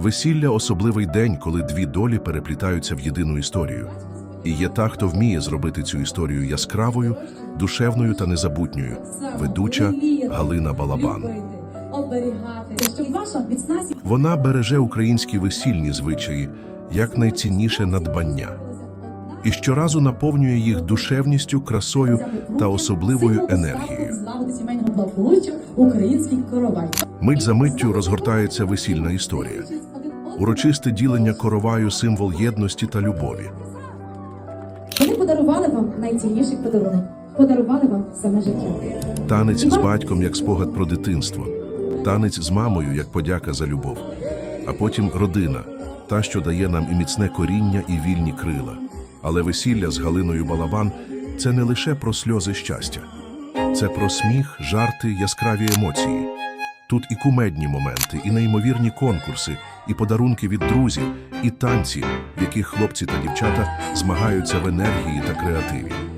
Весілля особливий день, коли дві долі переплітаються в єдину історію. І є та, хто вміє зробити цю історію яскравою, душевною та незабутньою. Ведуча Галина Балабан. Вона береже українські весільні звичаї як найцінніше надбання і щоразу наповнює їх душевністю, красою та особливою енергією. Мить за миттю розгортається весільна історія. Урочисте ділення короваю символ єдності та любові. Вони подарували вам найцінніший подарунок. Подарували вам саме життя. Танець з батьком як спогад про дитинство, танець з мамою як подяка за любов, а потім родина, та, що дає нам і міцне коріння, і вільні крила. Але весілля з Галиною Балабан це не лише про сльози щастя, це про сміх, жарти, яскраві емоції. Тут і кумедні моменти, і неймовірні конкурси, і подарунки від друзів, і танці, в яких хлопці та дівчата змагаються в енергії та креативі.